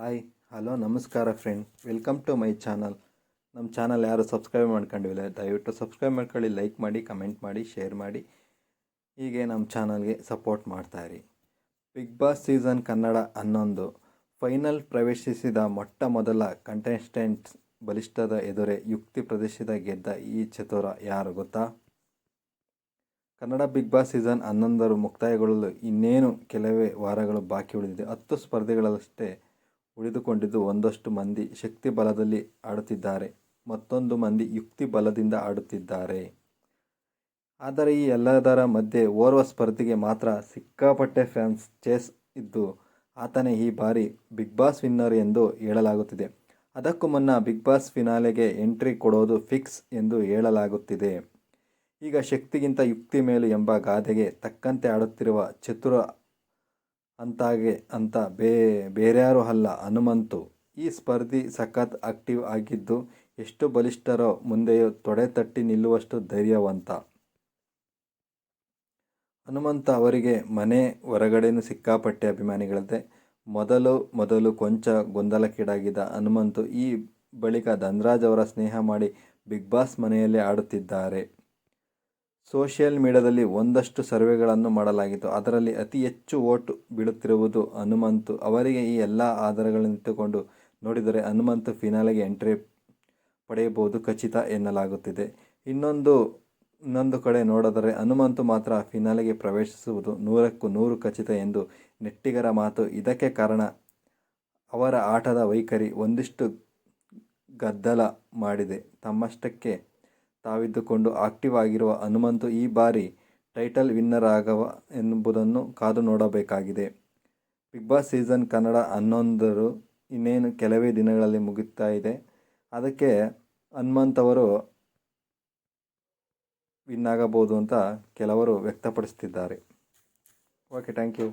Hi hello, ನಮಸ್ಕಾರ friend welcome to my channel ನಮ್ಮ channel ಯಾರು ಸಬ್ಸ್ಕ್ರೈಬ್ ಮಾಡ್ಕೊಂಡಿಲ್ಲ, ದಯವಿಟ್ಟು ಸಬ್ಸ್ಕ್ರೈಬ್ ಮಾಡ್ಕೊಳ್ಳಿ ಲೈಕ್ ಮಾಡಿ ಕಮೆಂಟ್ ಮಾಡಿ ಶೇರ್ ಮಾಡಿ. ಹೀಗೆ ನಮ್ಮ ಚಾನಲ್ಗೆ ಸಪೋರ್ಟ್ ಮಾಡ್ತಾಯಿರಿ ಬಿಗ್ ಬಾಸ್ ಸೀಸನ್ ಕನ್ನಡ ಹನ್ನೊಂದು. ಫೈನಲ್ ಪ್ರವೇಶಿಸಿದ ಮೊಟ್ಟ ಮೊದಲ ಕಂಟೆಸ್ಟೆಂಟ್ಸ್ ಬಲಿಷ್ಠದ ಎದುರೇ ಯುಕ್ತಿ ಪ್ರದೇಶದ ಗೆದ್ದ ಈ ಚತುರ ಯಾರು ಗೊತ್ತಾ? ಕನ್ನಡ ಬಿಗ್ ಬಾಸ್ ಸೀಸನ್ ಹನ್ನೊಂದರು ಮುಕ್ತಾಯಗೊಳ್ಳಲು ಇನ್ನೇನು ಕೆಲವೇ ವಾರಗಳು ಬಾಕಿ ಉಳಿದಿದೆ. ಹತ್ತು ಸ್ಪರ್ಧಿಗಳಷ್ಟೇ ಉಳಿದುಕೊಂಡಿದ್ದು ಒಂದಷ್ಟು ಮಂದಿ ಶಕ್ತಿ ಬಲದಲ್ಲಿ ಆಡುತ್ತಿದ್ದಾರೆ, ಮತ್ತೊಂದು ಮಂದಿ ಯುಕ್ತಿ ಬಲದಿಂದ ಆಡುತ್ತಿದ್ದಾರೆ. ಆದರೆ ಈ ಎಲ್ಲದರ ಮಧ್ಯೆ ಓರ್ವ ಸ್ಪರ್ಧಿಗೆ ಮಾತ್ರ ಸಿಕ್ಕಾಪಟ್ಟೆ ಫ್ಯಾನ್ಸ್ ಚೇಸ್ ಇದ್ದು, ಆತನೇ ಈ ಬಾರಿ ಬಿಗ್ ಬಾಸ್ ವಿನ್ನರ್ ಎಂದು ಹೇಳಲಾಗುತ್ತಿದೆ. ಅದಕ್ಕೂ ಮುನ್ನ ಬಿಗ್ ಬಾಸ್ ಫಿನಾಲೆಗೆ ಎಂಟ್ರಿ ಕೊಡೋದು ಫಿಕ್ಸ್ ಎಂದು ಹೇಳಲಾಗುತ್ತಿದೆ. ಈಗ ಶಕ್ತಿಗಿಂತ ಯುಕ್ತಿ ಮೇಲು ಎಂಬ ಗಾದೆಗೆ ತಕ್ಕಂತೆ ಆಡುತ್ತಿರುವ ಚತುರ ಅಂತಾಗೆ ಅಂತ ಬೇ, ಬೇರ್ಯಾರು ಅಲ್ಲ, ಹನುಮಂತು. ಈ ಸ್ಪರ್ಧಿ ಸಖತ್ ಆಕ್ಟಿವ್ ಆಗಿದ್ದು ಎಷ್ಟು ಬಲಿಷ್ಠರೋ ಮುಂದೆಯೂ ತೊಡೆ ತಟ್ಟಿ ನಿಲ್ಲುವಷ್ಟು ಧೈರ್ಯವಂತ. ಹನುಮಂತ ಅವರಿಗೆ ಮನೆ ಹೊರಗಡೆನೂ ಸಿಕ್ಕಾಪಟ್ಟೆ ಅಭಿಮಾನಿಗಳದ್ದೆ ಮೊದಲು ಮೊದಲು ಕೊಂಚ ಗೊಂದಲಕ್ಕೀಡಾಗಿದ್ದ ಹನುಮಂತು ಈ ಬಳಿಕ ಧನ್ರಾಜ್ ಅವರ ಸ್ನೇಹ ಮಾಡಿ ಬಿಗ್ ಬಾಸ್ ಮನೆಯಲ್ಲೇ ಆಡುತ್ತಿದ್ದಾರೆ. ಸೋಷಿಯಲ್ ಮೀಡಿಯಾದಲ್ಲಿ ಒಂದಷ್ಟು ಸರ್ವೆಗಳನ್ನು ಮಾಡಲಾಗಿತ್ತು. ಅದರಲ್ಲಿ ಅತಿ ಹೆಚ್ಚು ಓಟು ಬೀಳುತ್ತಿರುವುದು ಹನುಮಂತು. ಅವರಿಗೆ ಈ ಎಲ್ಲ ಆಧಾರಗಳನ್ನಿಟ್ಟುಕೊಂಡು ನೋಡಿದರೆ ಹನುಮಂತು ಫಿನಾಲೆಗೆ ಎಂಟ್ರಿ ಪಡೆಯಬಹುದು ಖಚಿತ ಎನ್ನಲಾಗುತ್ತಿದೆ. ಇನ್ನೊಂದು ಇನ್ನೊಂದು ಕಡೆ ನೋಡಿದರೆ ಹನುಮಂತು ಮಾತ್ರ ಫಿನಾಲೆಗೆ ಪ್ರವೇಶಿಸುವುದು ನೂರಕ್ಕೂ ನೂರು ಖಚಿತ ಎಂದು ನೆಟ್ಟಿಗರ ಮಾತು. ಇದಕ್ಕೆ ಕಾರಣ ಅವರ ಆಟದ ವೈಖರಿ ಒಂದಿಷ್ಟು ಗದ್ದಲ ಮಾಡಿದೆ. ತಮ್ಮಷ್ಟಕ್ಕೆ ತಾವಿದ್ದುಕೊಂಡು ಆಕ್ಟಿವ್ ಆಗಿರುವ ಹನುಮಂತು ಈ ಬಾರಿ ಟೈಟಲ್ ವಿನ್ನರ್ ಆಗವ ಎಂಬುದನ್ನು ಕಾದು ನೋಡಬೇಕಾಗಿದೆ. ಬಿಗ್ ಬಾಸ್ ಸೀಸನ್ ಕನ್ನಡ ಹನ್ನೊಂದರು ಇನ್ನೇನು ಕೆಲವೇ ದಿನಗಳಲ್ಲಿ ಮುಗಿತಾ ಇದೆ. ಅದಕ್ಕೆ ಹನುಮಂತ್ ಅವರು ವಿನ್ ಆಗಬಹುದು ಅಂತ ಕೆಲವರು ವ್ಯಕ್ತಪಡಿಸ್ತಿದ್ದಾರೆ. Okay thank you